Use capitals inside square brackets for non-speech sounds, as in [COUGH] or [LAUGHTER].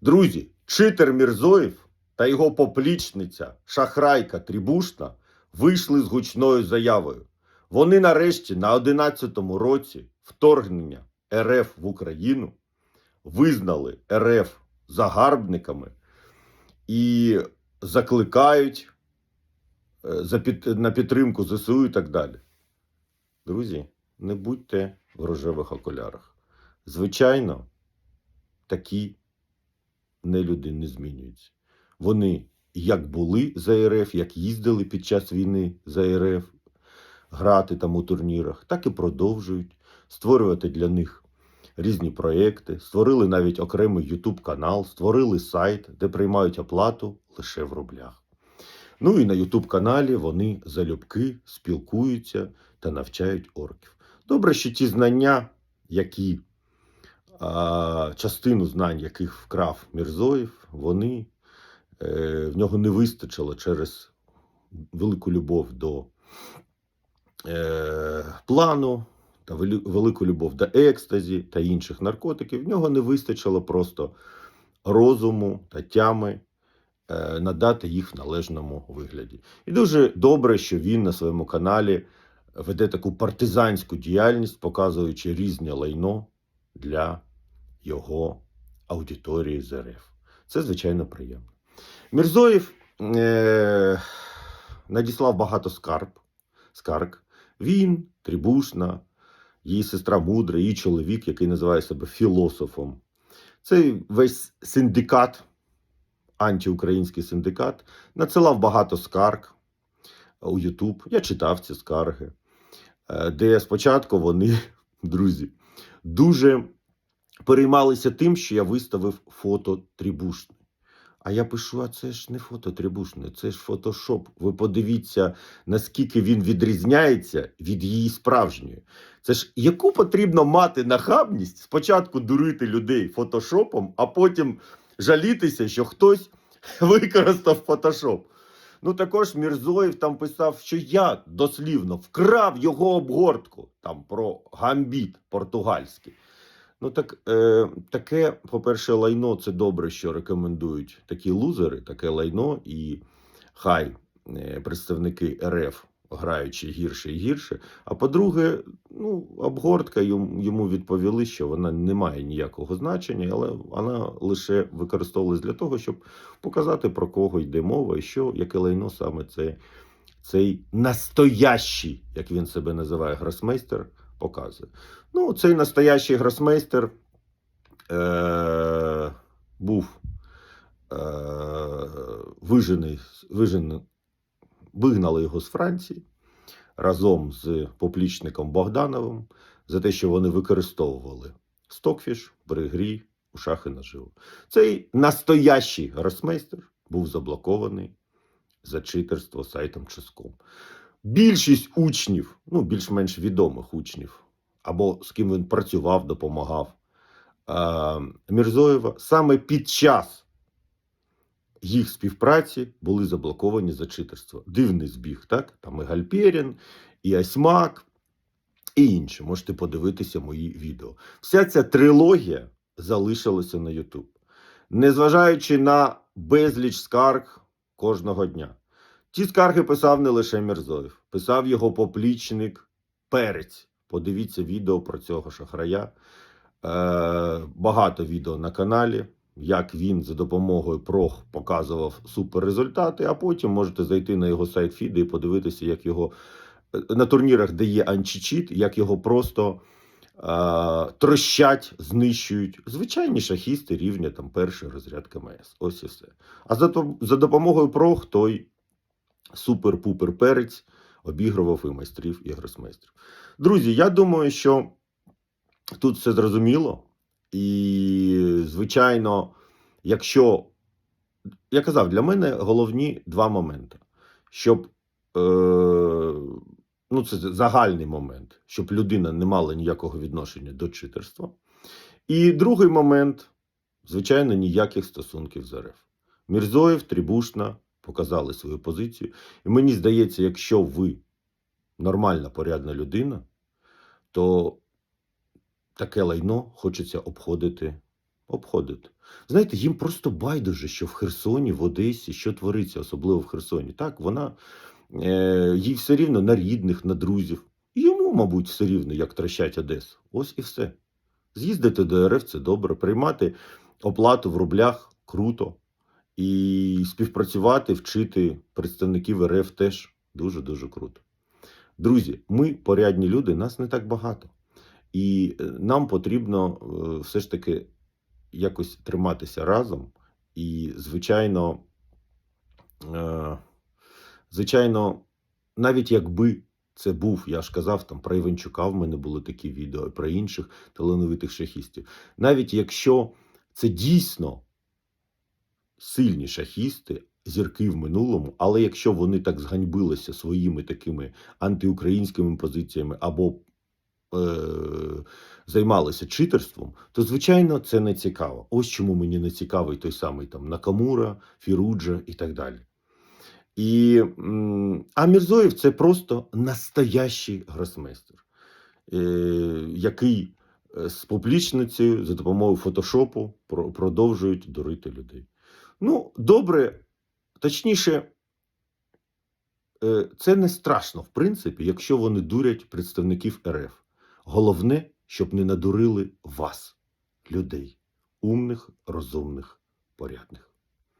Друзі, читер Мірзоєв та його поплічниця Шахрайка Трібушна вийшли з гучною заявою. Вони нарешті на 11-му році вторгнення РФ в Україну визнали РФ загарбниками і закликають е, на підтримку ЗСУ і так далі. Друзі, не будьте в рожевих окулярах. Звичайно, такі нелюди не змінюються. Вони як були за РФ, як їздили під час війни за РФ, грати там у турнірах, так і продовжують створювати для них різні проекти, створили навіть окремий YouTube канал, створили сайт, де приймають оплату лише в рублях. Ну і на YouTube каналі вони залюбки спілкуються та навчають орків. Добре, що ті знання, які а, частину знань, яких вкрав Мірзоєв, вони е, в нього не вистачило через велику любов до е, плану та велику любов до екстазі та інших наркотиків. В нього не вистачило просто розуму та тями е, надати їх в належному вигляді. І дуже добре, що він на своєму каналі веде таку партизанську діяльність, показуючи різне лайно для його аудиторії з РФ. Це звичайно приємно. Мірзоєв е- надіслав багато скарб, скарг. Він, Трібушна, її сестра мудра, її чоловік, який називає себе філософом. Цей весь синдикат, антиукраїнський синдикат, надсилав багато скарг у Ютуб. Я читав ці скарги, е, де спочатку вони, [LAUGHS] друзі, дуже переймалися тим, що я виставив фото Трібушни. А я пишу: а це ж не фото Трібушни, це ж фотошоп. Ви подивіться, наскільки він відрізняється від її справжньої. Це ж яку потрібно мати нахабність спочатку дурити людей фотошопом, а потім жалітися, що хтось [LAUGHS] використав фотошоп. Ну також Мірзоєв там писав, що я дослівно вкрав його обгортку там про гамбіт португальський. Ну так е, таке, по-перше, лайно це добре, що рекомендують такі лузери, таке лайно, і хай е, представники РФ граючи гірше і гірше. А по-друге, ну, обгортка йому, відповіли, що вона не має ніякого значення, але вона лише використовувалась для того, щоб показати про кого йде мова, і що яке лайно саме це, цей настоящий, як він себе називає, гросмейстер, показує. Ну, цей настоящий гросмейстер е- був е- вижений, вижений, вигнали його з Франції разом з поплічником Богдановим за те, що вони використовували стокфіш при грі у шахи наживо. Цей настоящий гросмейстер був заблокований за читерство сайтом Ческом. Більшість учнів, ну більш-менш відомих учнів, або з ким він працював, допомагав е, Мірзоєва, саме під час їх співпраці були заблоковані за читерство. Дивний збіг, так? Там і Гальперін, і Асьмак, і інші. Можете подивитися мої відео. Вся ця трилогія залишилася на YouTube. Незважаючи на безліч скарг кожного дня. Ті скарги писав не лише Мірзоєв, писав його поплічник Перець. Подивіться відео про цього шахрая. Е, багато відео на каналі, як він за допомогою прох показував суперрезультати, а потім можете зайти на його сайт Фіди і подивитися, як його е, на турнірах, де є анчичіт, як його просто е, трощать, знищують звичайні шахісти рівня там перший розряд КМС. Ось і все. А за, за допомогою прох той супер-пупер перець обігрував і майстрів, і гросмейстрів. Друзі, я думаю, що тут все зрозуміло. І, звичайно, якщо я казав, для мене головні два моменти. Щоб е, ну, це загальний момент, щоб людина не мала ніякого відношення до читерства. І другий момент, звичайно, ніяких стосунків з РФ. Мірзоєв, Трібушна показали свою позицію. І мені здається, якщо ви нормальна, порядна людина, то таке лайно хочеться обходити обходити. Знаєте, їм просто байдуже, що в Херсоні, в Одесі, що твориться, особливо в Херсоні. Так, вона е, їй все рівно на рідних, на друзів. Йому, мабуть, все рівно, як трощать Одесу. Ось і все. З'їздити до РФ це добре, приймати оплату в рублях круто. І співпрацювати, вчити представників РФ теж дуже-дуже круто. Друзі, ми порядні люди, нас не так багато. І е, нам потрібно е, все ж таки якось триматися разом. І, звичайно, е, звичайно, навіть якби це був, я ж казав, там про Іванчука в мене були такі відео, про інших талановитих шахістів. Навіть якщо це дійсно сильні шахісти, зірки в минулому, але якщо вони так зганьбилися своїми такими антиукраїнськими позиціями або е, займалися читерством, то звичайно це не цікаво. Ось чому мені не цікавий той самий там Накамура, Фіруджа і так далі. І, а Мірзоєв це просто настоящий гросмейстер, е, який е, з публічницею за допомогою фотошопу продовжують дурити людей. Ну, добре, точніше, е, це не страшно, в принципі, якщо вони дурять представників РФ. Головне, щоб не надурили вас, людей, умних, розумних, порядних.